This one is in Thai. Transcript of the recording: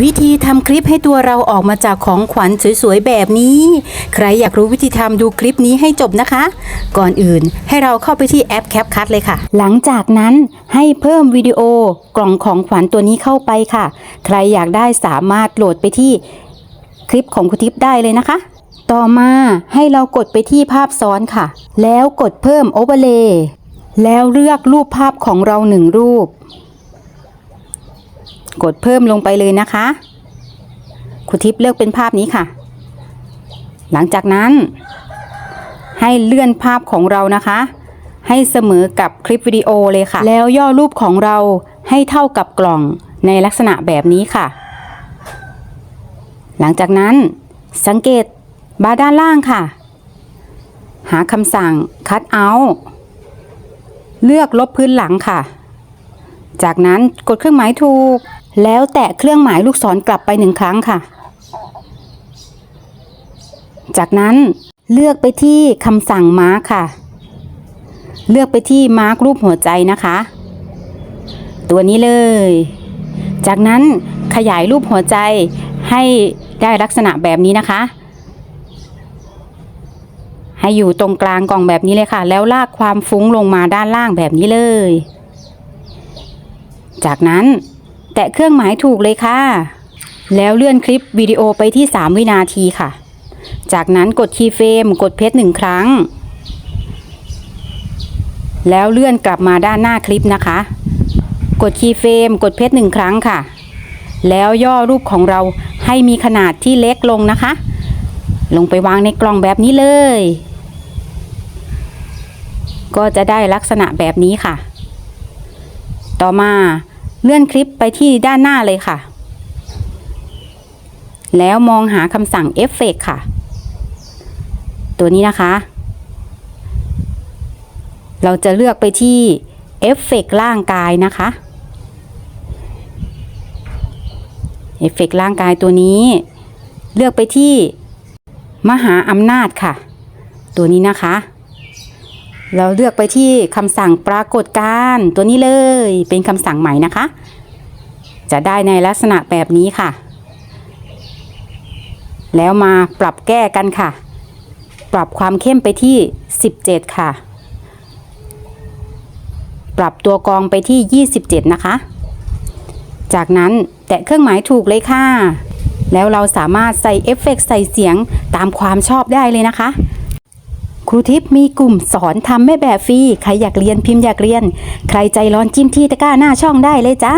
วิธีทำคลิปให้ตัวเราออกมาจากของขวัญสวยๆแบบนี้ ใครอยากรู้วิธีทำดูคลิปนี้ให้จบนะคะ ก่อนอื่นให้เราเข้าไปที่แอป CapCut เลยค่ะ หลังจากนั้นให้เพิ่มวิดีโอกล่องของขวัญตัวนี้เข้าไปค่ะ ใครอยากได้สามารถโหลดไปที่คลิปของคุณทิพย์ได้เลยนะคะ ต่อมาให้เรากดไปที่ภาพซ้อนค่ะ แล้วกดเพิ่มโอเวอร์เลย์แล้วเลือกรูปภาพของเราหนึ่งรูป กดเพิ่มลงไปเลยนะคะคุณทิพย์เลือกเป็นภาพนี้ค่ะ หลังจากนั้น ให้เลื่อนภาพของเรานะคะ ให้เสมอกับคลิปวิดีโอเลยค่ะ แล้วย่อรูปของเราให้เท่ากับกล่องในลักษณะแบบนี้ค่ะ หลังจากนั้น สังเกตบาร์ด้านล่างค่ะ หาคำสั่ง cut out เลือกลบพื้นหลังค่ะ จากนั้นกดเครื่องหมายถูก แล้วแตะเครื่องหมายลูกศรกลับไปหนึ่งครั้งค่ะ จากนั้นเลือกไปที่คำสั่งมาร์คค่ะ เลือกไปที่มาร์ครูปหัวใจนะคะ ตัวนี้เลย จากนั้นขยายรูปหัวใจให้ได้ลักษณะแบบนี้นะคะ ให้อยู่ตรงกลางกล่องแบบนี้เลยค่ะ แล้วลากความฟุ้งลงมาด้านล่างแบบนี้เลย จากนั้น แตะเครื่องหมายถูกเลยค่ะ แล้วเลื่อนคลิปวิดีโอไปที่ 3 วินาทีค่ะ จากนั้นกดคีย์เฟรมกดเพชรหนึ่งครั้ง แล้วเลื่อนกลับมาด้านหน้าคลิปนะคะ กดคีย์เฟรมกดเพชรหนึ่งครั้งค่ะ แล้วย่อรูปของเราให้มีขนาดที่เล็กลงนะคะ ลงไปวางในกล่องแบบนี้เลย ก็จะได้ลักษณะแบบนี้ค่ะ ต่อมา เลื่อนคลิปไปที่ด้านหน้าเลยค่ะ แล้วมองหาคำสั่งเอฟเฟกค่ะ ตัวนี้นะคะ เราจะเลือกไปที่เอฟเฟกร่างกายนะคะเอฟเฟกร่างกายตัวนี้ เลือกไปที่มหาอำนาจค่ะ ตัวนี้นะคะ เราเลือกไปที่คำสั่งปรากฏการ์ตัวนี้เลยเป็นคำสั่งใหม่นะคะ จะได้ในลักษณะแบบนี้ค่ะ แล้วมาปรับแก้กันค่ะ ปรับความเข้มไปที่ 17 ค่ะ ปรับตัวกรองไปที่ 27 นะคะ จากนั้นแตะเครื่องหมายถูกเลยค่ะ แล้วเราสามารถใส่เอฟเฟกต์ใส่เสียงตามความชอบได้เลยนะคะ ครูทิพย์มีกลุ่มสอนทำแม่แบบฟรี ใครอยากเรียนพิมพ์อยากเรียน ใครใจร้อนจิ้มที่ตะกร้าหน้าช่องได้เลยจ้า